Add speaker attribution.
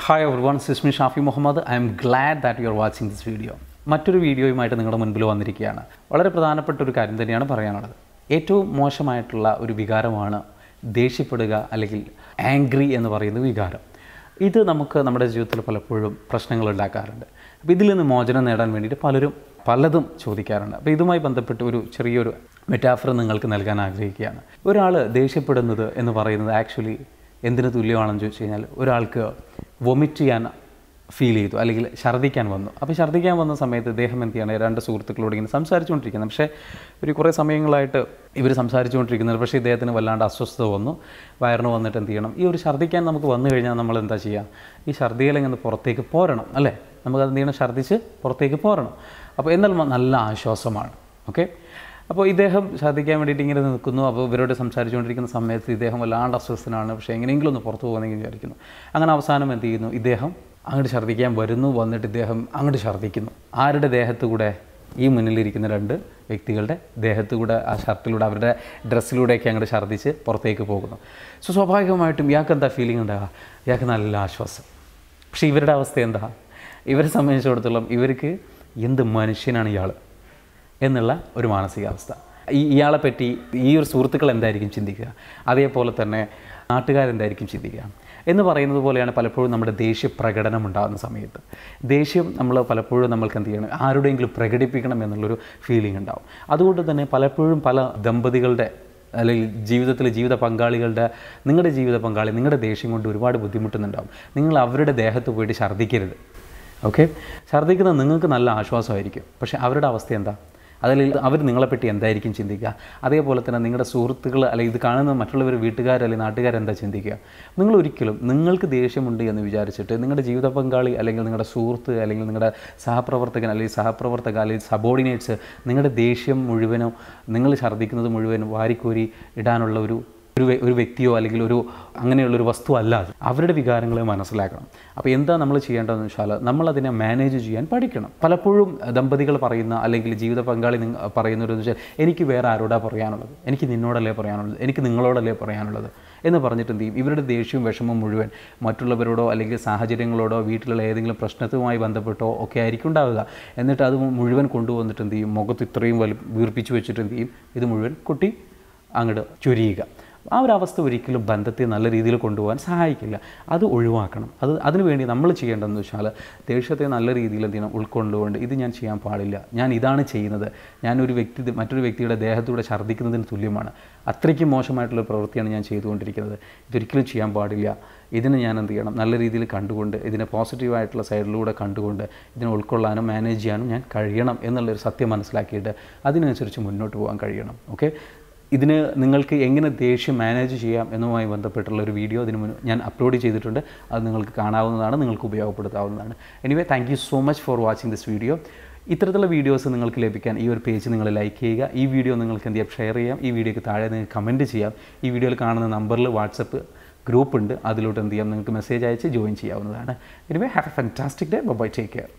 Speaker 1: Hi everyone this is me Shafi Muhammad I am glad that you are watching this video മറ്റൊരു വീഡിയോയുമായിട്ട് നിങ്ങളുടെ മുൻപിൽ വന്നിരിക്കുകയാണ്. വളരെ പ്രധാനപ്പെട്ട ഒരു കാര്യം തന്നെയാണ് പറയാനുള്ളത്. ഏറ്റവും മോശമായിട്ടുള്ള ഒരു വികാരമാണ് ദേഷ്യപ്പെടുക അല്ലെങ്കിൽ ആംഗ്രി എന്ന് പറയുന്ന വികാരം. ഇത് നമുക്ക് നമ്മുടെ ജീവിതത്തിൽ പലപ്പോഴും പ്രശ്നങ്ങൾ ഉണ്ടാക്കാറുണ്ട്. അപ്പോൾ ഇതിൽ നിന്ന് മോചനം നേടാൻ വേണ്ടിയിട്ട് പലരും പലതും ചോദിക്കാറുണ്ട്. അപ്പോൾ ഇതുമായി ബന്ധപ്പെട്ട് ഒരു ചെറിയൊരു മെറ്റാഫർ നിങ്ങൾക്ക് നൽകാൻ ആഗ്രഹിക്കുകയാണ്. ഒരാൾ ദേഷ്യപ്പെടുന്നത് എന്ന് പറയുന്നത് ആക്ച്വലി എന്തിനു തുല്യമാണെന്ന് ചോദിച്ചു കഴിഞ്ഞാൽ ഒരാൾക്ക് വൊമിറ്റ് ചെയ്യാൻ ഫീൽ ചെയ്തു അല്ലെങ്കിൽ ഛർദ്ദിക്കാൻ വന്നു. അപ്പോൾ ഛർദ്ദിക്കാൻ വന്ന സമയത്ത് ഇദ്ദേഹം എന്ത് ചെയ്യണം രണ്ട് സുഹൃത്തുക്കളോട് ഇങ്ങനെ സംസാരിച്ചുകൊണ്ടിരിക്കുന്നത് പക്ഷേ ഒരു കുറേ സമയങ്ങളായിട്ട് ഇവർ സംസാരിച്ചുകൊണ്ടിരിക്കുന്നത് പക്ഷേ ഇദ്ദേഹത്തിന് വല്ലാണ്ട് അസ്വസ്ഥത വന്നു. വയറിന് വന്നിട്ട് എന്ത് ചെയ്യണം ഈ ഒരു ഛർദ്ദിക്കാൻ നമുക്ക് വന്നു കഴിഞ്ഞാൽ നമ്മൾ എന്താ ചെയ്യുക ഈ ഛർദ്ദിയിലെങ്ങനെ പുറത്തേക്ക് പോരണം അല്ലേ? നമുക്കത് എന്ത് ചെയ്യണം? ഛർദ്ദിച്ച് പുറത്തേക്ക് പോരണം. അപ്പോൾ എന്നാൽ നല്ല ആശ്വാസമാണ് ഓക്കെ? അപ്പോൾ ഇദ്ദേഹം ശ്രദ്ധിക്കാൻ വേണ്ടിയിട്ട് ഇങ്ങനെ നിൽക്കുന്നു. അപ്പോൾ ഇവരോട് സംസാരിച്ചുകൊണ്ടിരിക്കുന്ന സമയത്ത് ഇദ്ദേഹം വല്ലാണ്ട് അസ്വസ്ഥനാണ്. പക്ഷേ എങ്ങനെയെങ്കിലും ഒന്ന് പുറത്തു പോകുന്നെങ്കിൽ വിചാരിക്കുന്നു. അങ്ങനെ അവസാനം എന്ത് ചെയ്യുന്നു? ഇദ്ദേഹം അങ്ങോട്ട് ഛർദ്ദിക്കാൻ വരുന്നു. വന്നിട്ട് ഇദ്ദേഹം അങ്ങോട്ട് ഛർദ്ദിക്കുന്നു. ആരുടെ ദേഹത്തുകൂടെ? ഈ മുന്നിലിരിക്കുന്ന രണ്ട് വ്യക്തികളുടെ ദേഹത്തുകൂടെ ആ ഷർട്ടിലൂടെ അവരുടെ ഡ്രസ്സിലൂടെയൊക്കെ അങ്ങോട്ട് ഛർദ്ദിച്ച് പുറത്തേക്ക് പോകുന്നു. സോ സ്വാഭാവികമായിട്ടും ഇയാൾക്ക് എന്താ ഫീലിംഗ് ഉണ്ടാകുക ഇയാൾക്ക് നല്ല ആശ്വാസം. പക്ഷേ ഇവരുടെ അവസ്ഥ എന്താ? ഇവരെ സംബന്ധിച്ചിടത്തോളം ഇവർക്ക് എന്ത് മനുഷ്യനാണ് ഇയാൾ എന്നുള്ള ഒരു മാനസികാവസ്ഥ. ഈ ഇയാളെ പറ്റി ഈ ഒരു സുഹൃത്തുക്കൾ എന്തായിരിക്കും ചിന്തിക്കുക? അതേപോലെ തന്നെ നാട്ടുകാരെന്തായിരിക്കും ചിന്തിക്കുക? എന്ന് പറയുന്നത് പോലെയാണ് പലപ്പോഴും നമ്മുടെ ദേഷ്യ പ്രകടനം ഉണ്ടാകുന്ന സമയത്ത്. ദേഷ്യം നമ്മൾ പലപ്പോഴും നമ്മൾക്ക് എന്ത് ചെയ്യണം? ആരുടെയെങ്കിലും പ്രകടിപ്പിക്കണം എന്നുള്ളൊരു ഫീലിംഗ് ഉണ്ടാവും. അതുകൊണ്ട് തന്നെ പലപ്പോഴും പല ദമ്പതികളുടെ അല്ലെങ്കിൽ ജീവിതത്തിലെ ജീവിത പങ്കാളികളുടെ നിങ്ങളുടെ ജീവിത പങ്കാളി നിങ്ങളുടെ ദേഷ്യം കൊണ്ട് ഒരുപാട് ബുദ്ധിമുട്ടുന്നുണ്ടാവും. നിങ്ങൾ അവരുടെ ദേഹത്ത് പോയിട്ട് ഛർദ്ദിക്കരുത്. ഓക്കെ? ഛർദ്ദിക്കുന്നത് നിങ്ങൾക്ക് നല്ല ആശ്വാസമായിരിക്കും. പക്ഷേ അവരുടെ അവസ്ഥ എന്താ? അതിൽ അവർ നിങ്ങളെപ്പറ്റി എന്തായിരിക്കും ചിന്തിക്കുക? അതേപോലെ തന്നെ നിങ്ങളുടെ സുഹൃത്തുക്കൾ അല്ലെങ്കിൽ ഇത് കാണുന്ന മറ്റുള്ളവർ വീട്ടുകാർ അല്ലെങ്കിൽ നാട്ടുകാരെന്താ ചിന്തിക്കുക? നിങ്ങൾ ഒരിക്കലും നിങ്ങൾക്ക് ദേഷ്യമുണ്ട് എന്ന് വിചാരിച്ചിട്ട് നിങ്ങളുടെ ജീവിത പങ്കാളി അല്ലെങ്കിൽ നിങ്ങളുടെ സുഹൃത്ത് അല്ലെങ്കിൽ നിങ്ങളുടെ സഹപ്രവർത്തകൻ അല്ലെങ്കിൽ സഹപ്രവർത്തക അല്ലെങ്കിൽ സബോർഡിനേറ്റ്സ് നിങ്ങളുടെ ദേഷ്യം മുഴുവനും നിങ്ങൾ ഛർദ്ദിക്കുന്നത് മുഴുവനും വാരിക്കോരി ഇടാനുള്ള ഒരു ഒരു ഒരു വ്യക്തിയോ അല്ലെങ്കിൽ ഒരു അങ്ങനെയുള്ളൊരു വസ്തു അല്ല അവരുടെ വികാരങ്ങളെ മനസ്സിലാക്കണം. അപ്പോൾ എന്താ നമ്മൾ ചെയ്യേണ്ടതെന്ന് വെച്ചാൽ നമ്മളതിനെ മാനേജ് ചെയ്യാൻ പഠിക്കണം. പലപ്പോഴും ദമ്പതികൾ പറയുന്ന അല്ലെങ്കിൽ ജീവിത പങ്കാളി പറയുന്നവരെന്ന് വെച്ചാൽ എനിക്ക് വേറെ ആരോടാ പറയാനുള്ളത്? എനിക്ക് നിന്നോടല്ലേ പറയാനുള്ളത്? എനിക്ക് നിങ്ങളോടല്ലേ പറയാനുള്ളത്? എന്ന് പറഞ്ഞിട്ട് എന്ത് ചെയ്യും? ഇവരുടെ ദേഷ്യവും വിഷമവും മുഴുവൻ മറ്റുള്ളവരോടോ അല്ലെങ്കിൽ സാഹചര്യങ്ങളോടോ വീട്ടിലുള്ള ഏതെങ്കിലും പ്രശ്നത്തുമായി ബന്ധപ്പെട്ടോ ഒക്കെ ആയിരിക്കും ഉണ്ടാവുക. എന്നിട്ട് അത് മുഴുവൻ കൊണ്ടുവന്നിട്ട് എന്ത് ചെയ്യും? മുഖത്ത് ഇത്രയും വലി വീർപ്പിച്ച് വെച്ചിട്ട് എന്ത് ചെയ്യും? ഇത് മുഴുവൻ കുട്ടി അങ്ങോട്ട് ചൊരിയുക. ആ ഒരു അവസ്ഥ ഒരിക്കലും ബന്ധത്തെ നല്ല രീതിയിൽ കൊണ്ടുപോകാൻ സഹായിക്കില്ല. അത് ഒഴിവാക്കണം. അത് അതിനുവേണ്ടി നമ്മൾ ചെയ്യേണ്ടതെന്ന് വെച്ചാൽ ദേഷ്യത്തെ നല്ല രീതിയിൽ എന്ത് ചെയ്യണം ഉൾക്കൊണ്ടുകൊണ്ട് ഇത് ഞാൻ ചെയ്യാൻ പാടില്ല. ഞാൻ ഇതാണ് ചെയ്യുന്നത്. ഞാനൊരു വ്യക്തി മറ്റൊരു വ്യക്തിയുടെ ദേഹത്തൂടെ ഛർദ്ദിക്കുന്നതിന് തുല്യമാണ്. അത്രയ്ക്കും മോശമായിട്ടുള്ള പ്രവൃത്തിയാണ് ഞാൻ ചെയ്തുകൊണ്ടിരിക്കുന്നത്. ഇതൊരിക്കലും ചെയ്യാൻ പാടില്ല. ഇതിനെ ഞാൻ എന്ത് ചെയ്യണം? നല്ല രീതിയിൽ കണ്ടുകൊണ്ട് ഇതിനെ പോസിറ്റീവായിട്ടുള്ള സൈഡിലൂടെ കണ്ടുകൊണ്ട് ഇതിനെ ഉൾക്കൊള്ളാനും മാനേജ് ചെയ്യാനും ഞാൻ കഴിയണം എന്നുള്ളൊരു സത്യം മനസ്സിലാക്കിയിട്ട് അതിനനുസരിച്ച് മുന്നോട്ട് പോകാൻ കഴിയണം. ഓക്കെ ഇതിന് നിങ്ങൾക്ക് എങ്ങനെ ദേഷ്യം മാനേജ് ചെയ്യാം എന്നുമായി ബന്ധപ്പെട്ടുള്ള ഒരു വീഡിയോ അതിന് മുൻ ഞാൻ അപ്ലോഡ് ചെയ്തിട്ടുണ്ട്. അത് നിങ്ങൾക്ക് കാണാവുന്നതാണ് നിങ്ങൾക്ക് ഉപയോഗപ്പെടുത്താവുന്നതാണ്. Anyway thank you so much for watching this video ഇത്തരത്തിലുള്ള വീഡിയോസ് നിങ്ങൾക്ക് ലഭിക്കാൻ ഈ ഒരു പേജ് നിങ്ങൾ ലൈക്ക് ചെയ്യുക. ഈ വീഡിയോ നിങ്ങൾക്ക് എന്ത് ചെയ്യാം? ഷെയർ ചെയ്യാം. ഈ വീഡിയോക്ക് താഴെ നിങ്ങൾക്ക് കമന്റ് ചെയ്യാം. ഈ വീഡിയോയിൽ കാണുന്ന നമ്പറിൽ വാട്സപ്പ് ഗ്രൂപ്പ് ഉണ്ട്. അതിലോട്ട് എന്ത് ചെയ്യാം? നിങ്ങൾക്ക് മെസ്സേജ് അയച്ച് ജോയിൻ ചെയ്യാവുന്നതാണ്. Anyway have a fantastic day bye take care